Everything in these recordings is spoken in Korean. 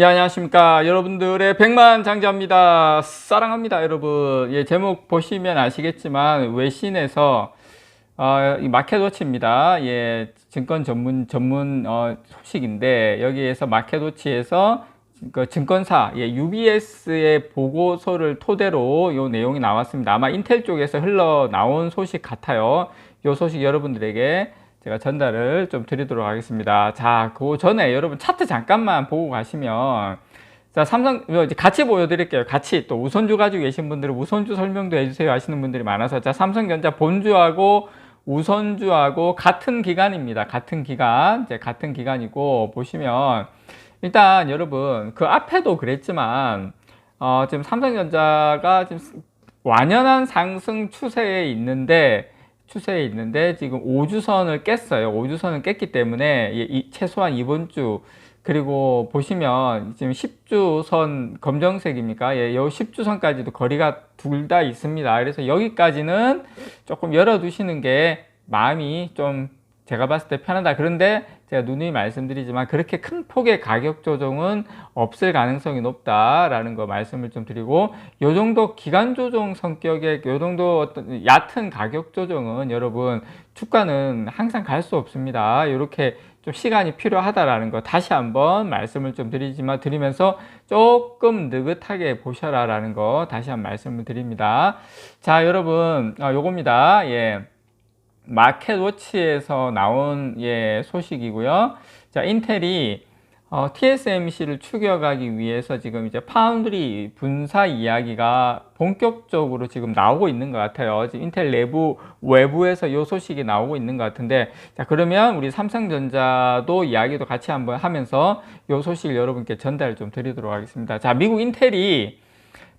예, 안녕하십니까. 여러분들의 백만 장자입니다. 사랑합니다, 여러분. 예, 제목 보시면 아시겠지만, 외신에서, 어, 이 마켓워치입니다. 예, 증권 전문, 전문, 어, 소식인데, 여기에서 마켓워치에서 그 증권사, 예, UBS의 보고서를 토대로 요 내용이 나왔습니다. 아마 인텔 쪽에서 흘러나온 소식 같아요. 요 소식 여러분들에게 제가 전달을 좀 드리도록 하겠습니다. 자, 그 전에 여러분 차트 잠깐만 보고 가시면 자, 삼성 이제 같이 보여드릴게요. 같이 또 우선주 가지고 계신 분들은 우선주 설명도 해주세요 하시는 분들이 많아서 자, 삼성전자 본주하고 우선주하고 같은 기간입니다. 같은 기간, 이제 같은 기간이고 보시면 일단 여러분 그 앞에도 그랬지만 어, 지금 삼성전자가 지금 완연한 상승 추세에 있는데 추세에 있는데 지금 5주선을 깼어요. 5주선을 깼기 때문에 이, 최소한 이번 주 그리고 보시면 지금 10주선 검정색입니까? 예, 요 10주선까지도 거리가 둘 다 있습니다. 그래서 여기까지는 조금 열어두시는 게 마음이 좀 제가 봤을 때 편하다. 그런데 제가 누누이 말씀드리지만 그렇게 큰 폭의 가격 조정은 없을 가능성이 높다라는 거 말씀을 좀 드리고 요 정도 기간 조정 성격의 요 정도 어떤 얕은 가격 조정은 여러분 주가는 항상 갈 수 없습니다. 이렇게 좀 시간이 필요하다라는 거 다시 한번 말씀을 좀 드리지만 드리면서 조금 느긋하게 보셔라라는 거 다시 한번 말씀을 드립니다. 자, 여러분, 아, 요겁니다. 예. 마켓워치에서 나온 예, 소식이고요. 자, 인텔이 어, TSMC를 추격하기 위해서 지금 이제 파운드리 분사 이야기가 본격적으로 지금 나오고 있는 것 같아요. 지금 인텔 내부 외부에서 이 소식이 나오고 있는 것 같은데, 자 그러면 우리 삼성전자도 이야기도 같이 한번 하면서 이 소식을 여러분께 전달 좀 드리도록 하겠습니다. 자, 미국 인텔이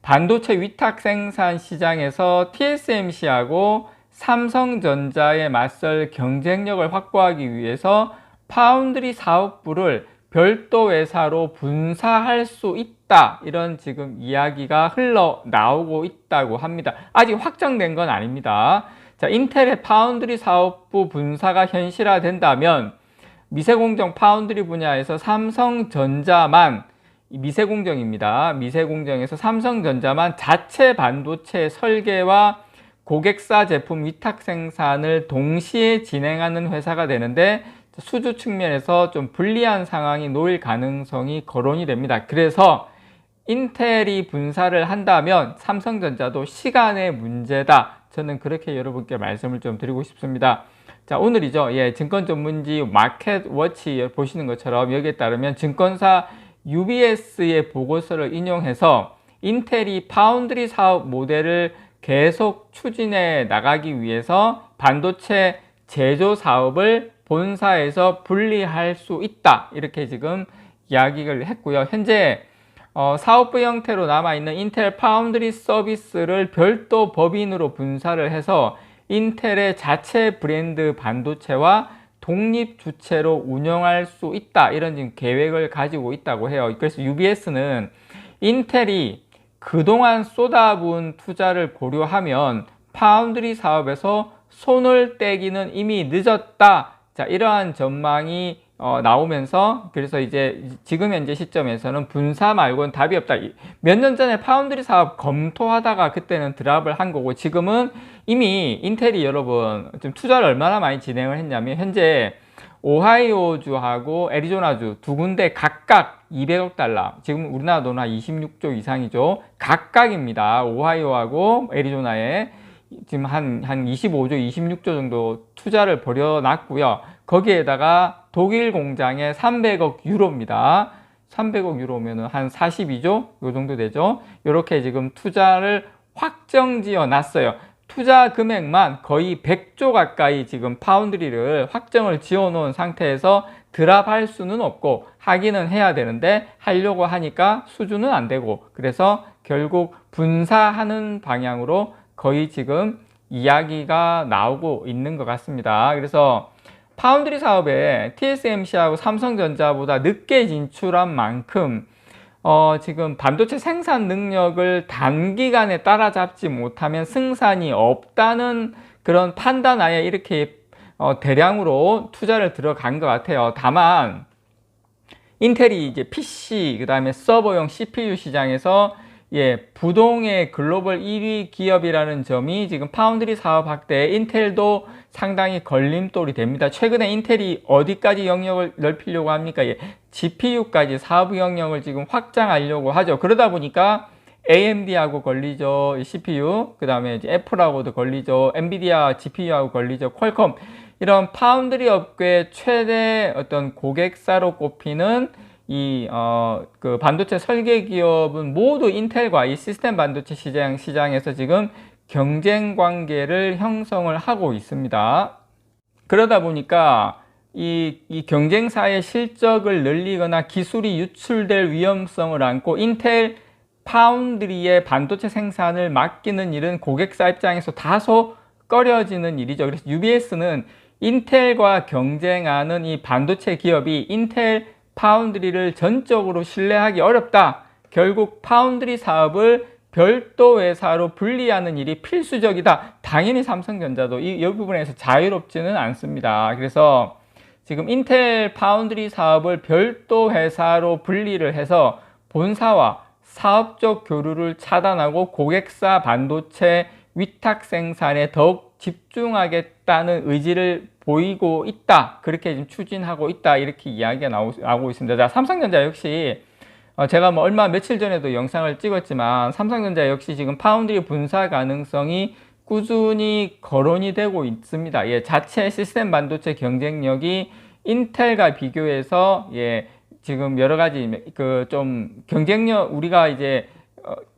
반도체 위탁 생산 시장에서 TSMC하고 삼성전자에 맞설 경쟁력을 확보하기 위해서 파운드리 사업부를 별도 회사로 분사할 수 있다. 이런 지금 이야기가 흘러나오고 있다고 합니다. 아직 확정된 건 아닙니다. 자, 인텔의 파운드리 사업부 분사가 현실화된다면 미세공정 파운드리 분야에서 삼성전자만 미세공정입니다. 미세공정에서 삼성전자만 자체 반도체 설계와 고객사 제품 위탁 생산을 동시에 진행하는 회사가 되는데 수주 측면에서 좀 불리한 상황이 놓일 가능성이 거론이 됩니다. 그래서 인텔이 분사를 한다면 삼성전자도 시간의 문제다. 저는 그렇게 여러분께 말씀을 좀 드리고 싶습니다. 자, 오늘이죠. 예, 증권 전문지 마켓워치 보시는 것처럼 여기에 따르면 증권사 UBS의 보고서를 인용해서 인텔이 파운드리 사업 모델을 계속 추진해 나가기 위해서 반도체 제조 사업을 본사에서 분리할 수 있다. 이렇게 지금 이야기를 했고요. 현재 어, 사업부 형태로 남아있는 인텔 파운드리 서비스를 별도 법인으로 분사를 해서 인텔의 자체 브랜드 반도체와 독립 주체로 운영할 수 있다. 이런 지금 계획을 가지고 있다고 해요. 그래서 UBS는 인텔이 그동안 쏟아부은 투자를 고려하면 파운드리 사업에서 손을 떼기는 이미 늦었다. 자, 이러한 전망이 어, 나오면서 그래서 이제 지금 현재 시점에서는 분사 말고는 답이 없다. 몇 년 전에 파운드리 사업 검토하다가 그때는 드랍을 한 거고 지금은 이미 인텔이 여러분 좀 투자를 얼마나 많이 진행을 했냐면 현재 오하이오주하고 애리조나주 두 군데 각각 200억 달러. 지금 우리나라 돈은 26조 이상이죠. 각각입니다. 오하이오하고 애리조나에 지금 한, 한 25조, 26조 정도 투자를 벌여놨고요. 거기에다가 독일 공장에 300억 유로입니다. 300억 유로면 한 42조? 요 정도 되죠. 이렇게 지금 투자를 확정 지어 놨어요. 투자 금액만 거의 100조 가까이 지금 파운드리를 확정을 지어 놓은 상태에서 드랍할 수는 없고 하기는 해야 되는데 하려고 하니까 수준은 안 되고 그래서 결국 분사하는 방향으로 거의 지금 이야기가 나오고 있는 것 같습니다. 그래서 파운드리 사업에 TSMC하고 삼성전자보다 늦게 진출한 만큼 어, 지금 반도체 생산 능력을 단기간에 따라잡지 못하면 승산이 없다는 그런 판단하에 이렇게 어, 대량으로 투자를 들어간 것 같아요. 다만 인텔이 이제 PC 그 다음에 서버용 CPU 시장에서 예, 부동의 글로벌 1위 기업이라는 점이 지금 파운드리 사업 확대에 인텔도 상당히 걸림돌이 됩니다. 최근에 인텔이 어디까지 영역을 넓히려고 합니까? 예, GPU까지 사업 영역을 지금 확장하려고 하죠. 그러다 보니까 AMD하고 걸리죠. CPU. 그 다음에 애플하고도 걸리죠. 엔비디아 GPU하고 걸리죠. 퀄컴. 이런 파운드리 업계 최대 어떤 고객사로 꼽히는 이, 어, 그 반도체 설계 기업은 모두 인텔과 이 시스템 반도체 시장, 시장에서 지금 경쟁 관계를 형성을 하고 있습니다. 그러다 보니까 이, 이 경쟁사의 실적을 늘리거나 기술이 유출될 위험성을 안고 인텔 파운드리의 반도체 생산을 맡기는 일은 고객사 입장에서 다소 꺼려지는 일이죠. 그래서 UBS는 인텔과 경쟁하는 이 반도체 기업이 인텔 파운드리를 전적으로 신뢰하기 어렵다. 결국 파운드리 사업을 별도 회사로 분리하는 일이 필수적이다. 당연히 삼성전자도 이, 이 부분에서 자유롭지는 않습니다. 그래서 지금 인텔 파운드리 사업을 별도 회사로 분리를 해서 본사와 사업적 교류를 차단하고 고객사 반도체 위탁 생산에 더욱 집중하겠다는 의지를 보이고 있다. 그렇게 지금 추진하고 있다. 이렇게 이야기가 나오고 있습니다. 자, 삼성전자 역시 어, 제가 뭐 얼마 며칠 전에도 영상을 찍었지만 삼성전자 역시 지금 파운드리 분사 가능성이 꾸준히 거론이 되고 있습니다. 예, 자체 시스템 반도체 경쟁력이 인텔과 비교해서 예, 지금 여러 가지 그 좀 경쟁력 우리가 이제 어,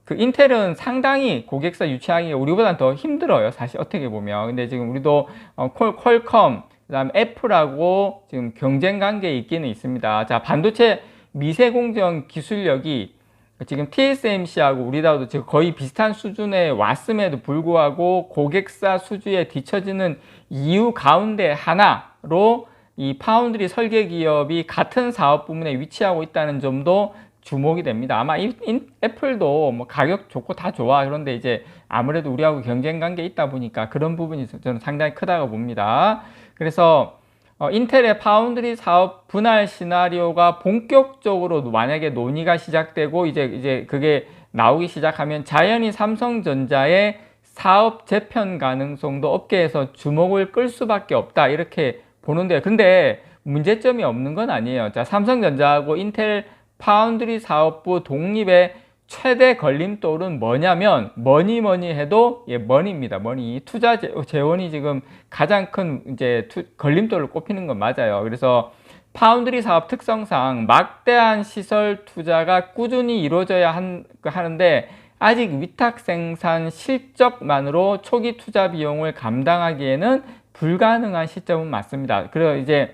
그 인텔은 상당히 고객사 유치하기가 우리보다는 더 힘들어요. 사실 어떻게 보면. 근데 지금 우리도 어, 퀄, 퀄컴, 그 다음 애플하고 지금 경쟁 관계에 있기는 있습니다. 자, 반도체 미세 공정 기술력이 지금 TSMC하고 우리나라도 지금 거의 비슷한 수준에 왔음에도 불구하고 고객사 수주에 뒤처지는 이유 가운데 하나로 이 파운드리 설계 기업이 같은 사업 부문에 위치하고 있다는 점도 주목이 됩니다. 아마 인, 인, 애플도 뭐 가격 좋고 다 좋아. 그런데 이제 아무래도 우리하고 경쟁 관계 있다 보니까 그런 부분이 저는 상당히 크다고 봅니다. 그래서 어, 인텔의 파운드리 사업 분할 시나리오가 본격적으로 만약에 논의가 시작되고 이제 이제 그게 나오기 시작하면 자연히 삼성전자의 사업 재편 가능성도 업계에서 주목을 끌 수밖에 없다 이렇게 보는데 근데 문제점이 없는 건 아니에요. 자 삼성전자하고 인텔 파운드리 사업부 독립의 최대 걸림돌은 뭐냐면 뭐니 뭐니 해도 예 머니입니다. 머니 투자 재원이 지금 가장 큰 이제 투, 걸림돌을 꼽히는 건 맞아요. 그래서 파운드리 사업 특성상 막대한 시설 투자가 꾸준히 이루어져야 한, 하는데 아직 위탁 생산 실적만으로 초기 투자 비용을 감당하기에는 불가능한 시점은 맞습니다. 그리고 이제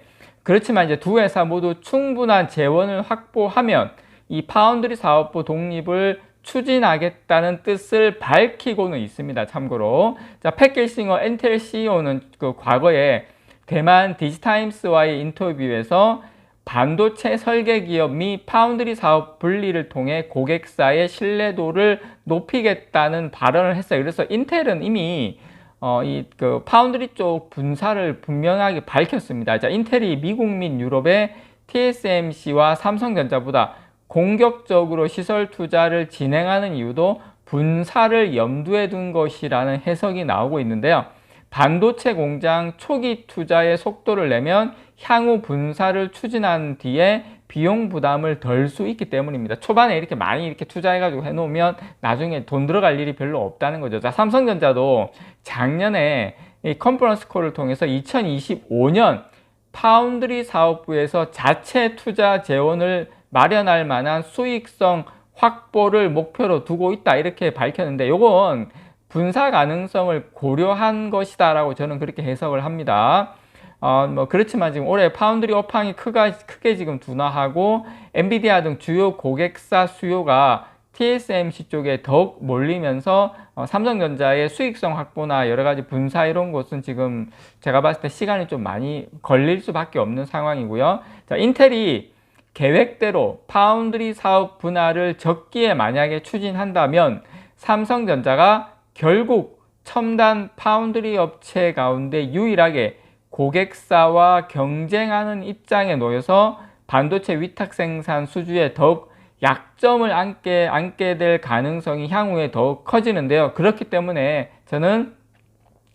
그렇지만 이제 두 회사 모두 충분한 재원을 확보하면 이 파운드리 사업부 독립을 추진하겠다는 뜻을 밝히고는 있습니다. 참고로. 자, 팩길싱어 엔텔 CEO는 그 과거에 대만 디지타임스와의 인터뷰에서 반도체 설계 기업 및 파운드리 사업 분리를 통해 고객사의 신뢰도를 높이겠다는 발언을 했어요. 그래서 인텔은 이미 어, 이, 그, 파운드리 쪽 분사를 분명하게 밝혔습니다. 자, 인텔이 미국 및 유럽의 TSMC와 삼성전자보다 공격적으로 시설 투자를 진행하는 이유도 분사를 염두에 둔 것이라는 해석이 나오고 있는데요. 반도체 공장 초기 투자의 속도를 내면 향후 분사를 추진한 뒤에 비용 부담을 덜 수 있기 때문입니다. 초반에 이렇게 많이 이렇게 투자해가지고 해놓으면 나중에 돈 들어갈 일이 별로 없다는 거죠. 자, 삼성전자도 작년에 이 컨퍼런스 콜을 통해서 2025년 파운드리 사업부에서 자체 투자 재원을 마련할 만한 수익성 확보를 목표로 두고 있다 이렇게 밝혔는데 이건 분사 가능성을 고려한 것이다 라고 저는 그렇게 해석을 합니다. 어, 뭐 그렇지만 지금 올해 파운드리 업황이 크가, 크게 지금 둔화하고 엔비디아 등 주요 고객사 수요가 TSMC 쪽에 더욱 몰리면서 어, 삼성전자의 수익성 확보나 여러 가지 분사 이런 것은 지금 제가 봤을 때 시간이 좀 많이 걸릴 수밖에 없는 상황이고요. 자, 인텔이 계획대로 파운드리 사업 분할을 적기에 만약에 추진한다면 삼성전자가 결국 첨단 파운드리 업체 가운데 유일하게 고객사와 경쟁하는 입장에 놓여서 반도체 위탁 생산 수주에 더욱 약점을 안게, 안게 될 가능성이 향후에 더욱 커지는데요. 그렇기 때문에 저는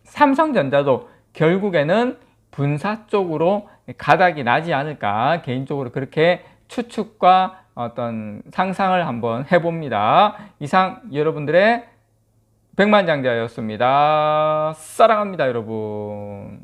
삼성전자도 결국에는 분사 쪽으로 가닥이 나지 않을까 개인적으로 그렇게 추측과 어떤 상상을 한번 해봅니다. 이상 여러분들의 백만장자였습니다. 사랑합니다, 여러분.